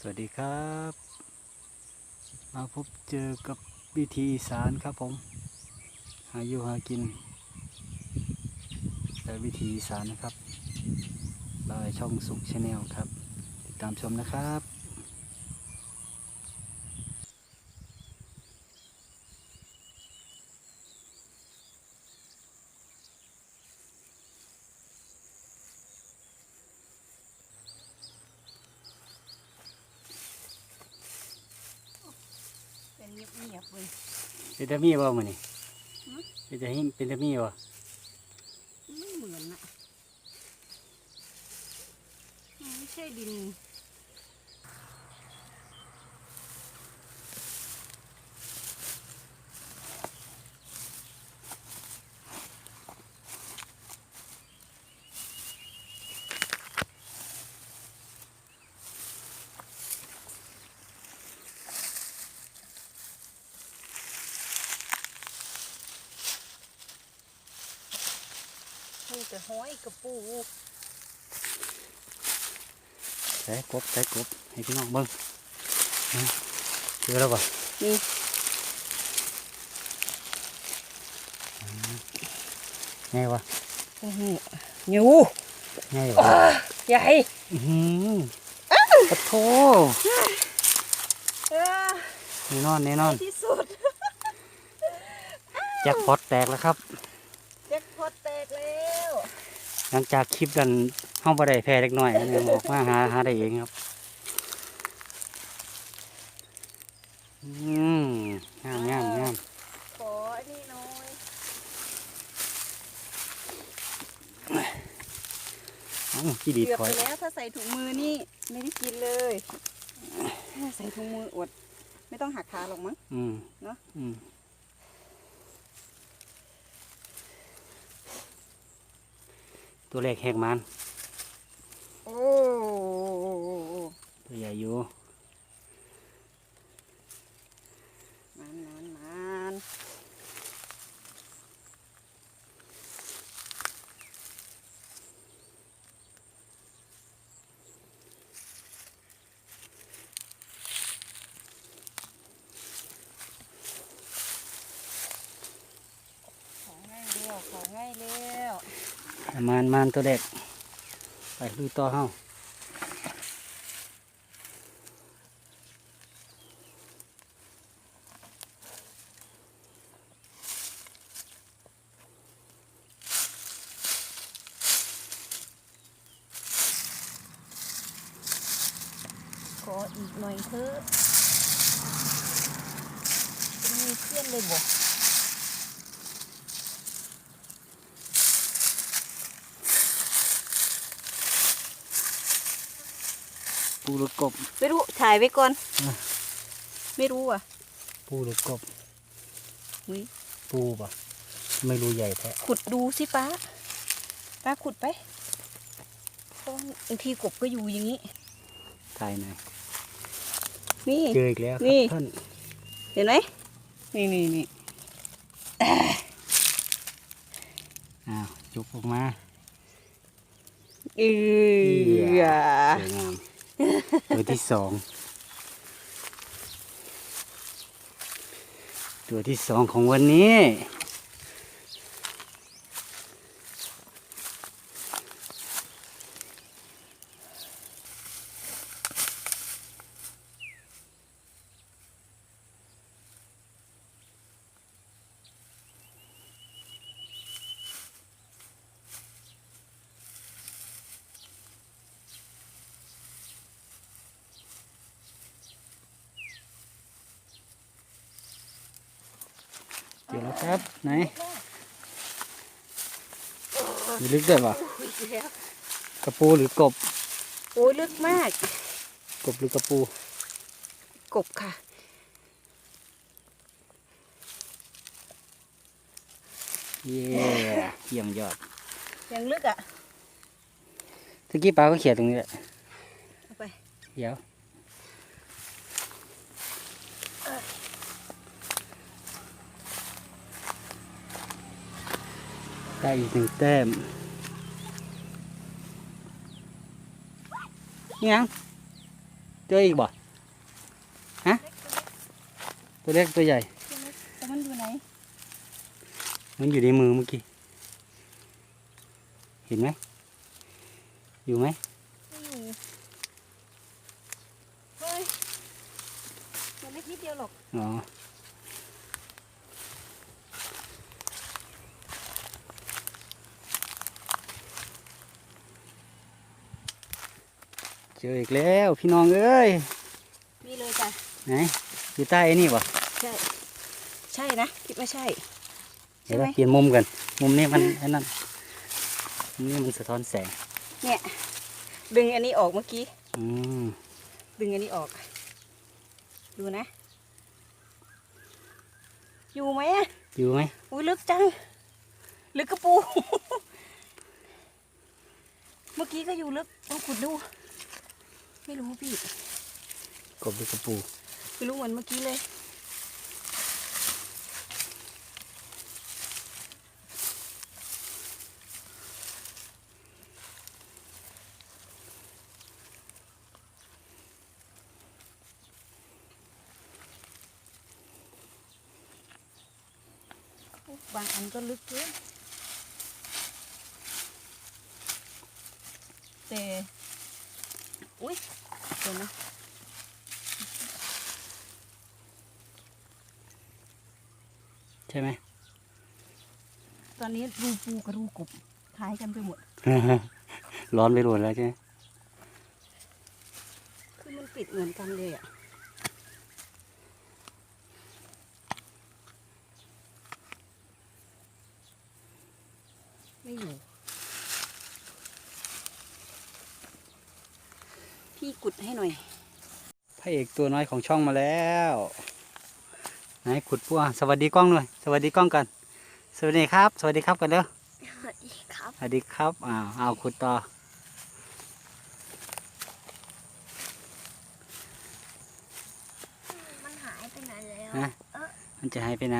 สวัสดีครับ มาพบเจอกับวิธีอีสานครับผม หาอยู่หากินแต่วิธีอีสานนะครับลายช่องสุขชาแนลครับ ติดตามชมนะครับ เป็นเงียบๆเว้ยเป็นตามีบ่มานี่ฮะเป็นตาหิเป็นตามีบ่ไม่เหมือนอะมันไม่ใช่ดิน นี่จะห้อยกระปูใส่กบใส่กบให้พี่น้องเบิ่งนะเจอแล้วบ่นี่ไงวะโอ้โหยูไงวะใหญ่อื้อหือปะโถเออแน่นอนแน่นอนที่สุดแจ็คพอตแตกแล้วครับแจ็ คพอตแตกแล้วหลังจากคลิปกันห้องบ่ไดแพ้เล็กน้อยอันนี้ออกมาหาหาได้เองครับอืมงามงามงามขออันนี้น้อยเอ้าขี้ดีดเกือบถอไปยแล้วถ้าใส่ถุงมือนี่ไม่ได้กินเลยใส่ถุงมืออด ไม่ต้องหักขาหรอกมั้ง อืมเนอะ อืม ตัวเลขแหกมัน โอ้ ตัวใหญ่อยู่ มันมันมัน ของง่ายเร็วของง่ายเร็ว มันตัวเล็กไปลุยต่อเฮาขออีกหน่อยเถอะมีเพื่อนเลยบ่ ปูหรือกบ ไม่รู้ถ่ายไว้ก่อน อะ ไม่รู้อะปูหรือกบ อุ๊ยปูปะไม่รู้ใหญ่แท้ขุดดูสิป้าป้าขุดไปเพราะว่าบางทีกบก็อยู่อย่างนี้ ถ่ายหน่อยนี่ เจออีกแล้วคนี่ รับท่านเห็นไหมนี่นี่นี่อ้าวจุกออกมาเออสวยงาม ตัวที่สอง ตัวที่สองของวันนี้ ครับ ไหนมีลึกด้วยปะอุ๊ยแล้วกระปูหรือกบ โอ้ยลึกมาก กบหรือกระปู กบค่ะ เย้เยี่ยมยอด ยังลึกอะตะกี้ปลาก็เขียนตรงนี้แหละเอาไปเดี๋ยว ได้อีกหนึ่งแต้มยังเจออีกบ่ฮะตัวเล็กตัวใหญ่แต่มันอยู่ไหนมันอยู่ในมือเมื่อกี้เห็นไหมอยู่ไหมไม่อยู่เฮ้ยมันเล็กนิดเดียวหรอกอ๋อ เจออีกแล้วพี่น้องเอ้ยนี่เลยจ้ะไหนอยู่ใต้ไอ้นี่บ่ใช่ใช่นะคิดว่าใช่เดี๋ใช่ยวไหมเราเปลี่ยนมุมกัน มุมนี้มันไอ้นั่นมุมนี้มันสะท้อนแสงเนี่ยดึงอันนี้ออกเมื่อกี้อืมดึงอันนี้ออก ดูนะ อยู่ไหมอะอยู่ไหมอุ้ยลึกจังลึกกระปู เมื่อกี้ก็อยู่ลึกลองขุดดู ไม่รู้พี่ กบดูกระปูไม่รู้เหมือนเมื่อกี้เลย บางอันก็ลึกเกินแต่อุ้ย เดี๋ยวนะใช่ไหมตอนนี้รูปูกับรูกบคล้ายกันไปหมด ร้อนไปหมดแล้วใช่ไหมคือมันปิดเหมือนกันเลยอะไม่อยู่ กุดให้หน่อยพระเอกตัวน้อยของช่องมาแล้วไหนขุดปัวสวัสดีกล้องหน่อยสวัสดีกล้องกัน สวัสดีครับ สวัสดีครับกันเด้อสวัสดีครับสวัสดีครับอ้าวเอาขุดต่อมันหายไปไหนแล้วนะเออมันจะหายไปไหน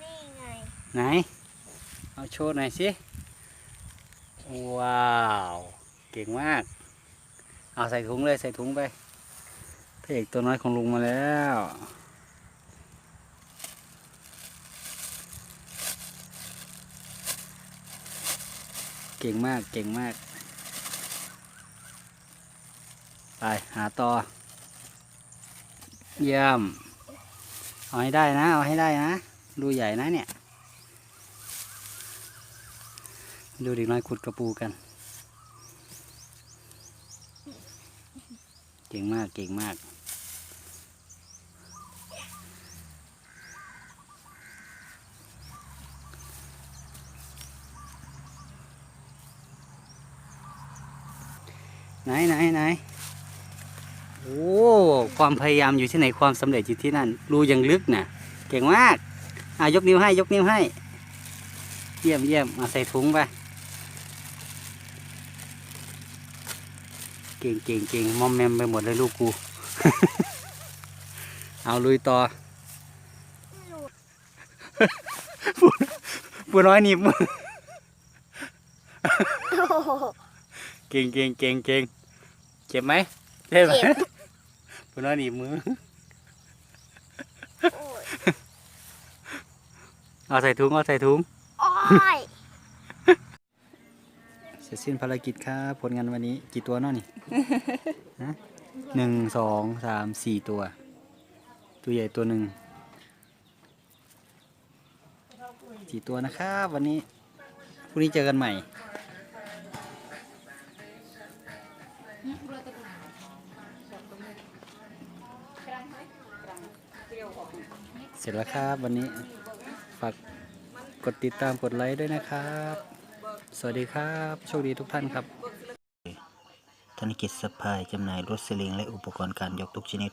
นี่ไงไหน เอาโชว์หน่อยสิว้าว เก่งมาก เอาใส่ถุงเลยใส่ถุงไปพระเอกตัวน้อยของลุงมาแล้ว เก่งมากเก่งมาก ไปหาต่อ เยี่ยม เอาให้ได้นะ เอาให้ได้นะ ดูใหญ่นะเนี่ย ดูเด็กน้อยขุดกระปูกัน ก่งมากเก่งมาก ไหนไหนไหนโอ้ความพยายามอยู่ที่ไหนความสำเร็จอยู่ที่นั่นรูยังลึกน่ะ เก่งมากอะยกนิ้วให้ยกนิ้วให้ เยี่ยมเยี่ยมมาใส่ถุงไป เก่งเก่งเก่งมอมแมมไปหมดเลยลูกกู เอาลุยต่อปูน้อยหนีบมือเก่งเก่งเก่งเก่งเจ็บไหมเจ็บไหมปูน้อยหนีบมือเอาใส่ถุงเอาใส่ถุง โอ้ย เสร็จสิ้นภารกิจครับผลงานวันนี้กี่ตัวเนาะนี่ ฮะหนึ่งสองสามสี่ตัว ตัวใหญ่ตัวหนึ่งสี่ตัวนะครับวันนี้พรุ่งนี้เจอกันใหม่เสร็จแล้วครับวันนี้ฝากกดติดตามกดไลค์ด้วยนะครับ สวัสดีครับ โชคดีทุกท่านครับ ธนกิจสปายจำหน่ายรถเสลิงและอุปกรณ์การยกทุกชนิด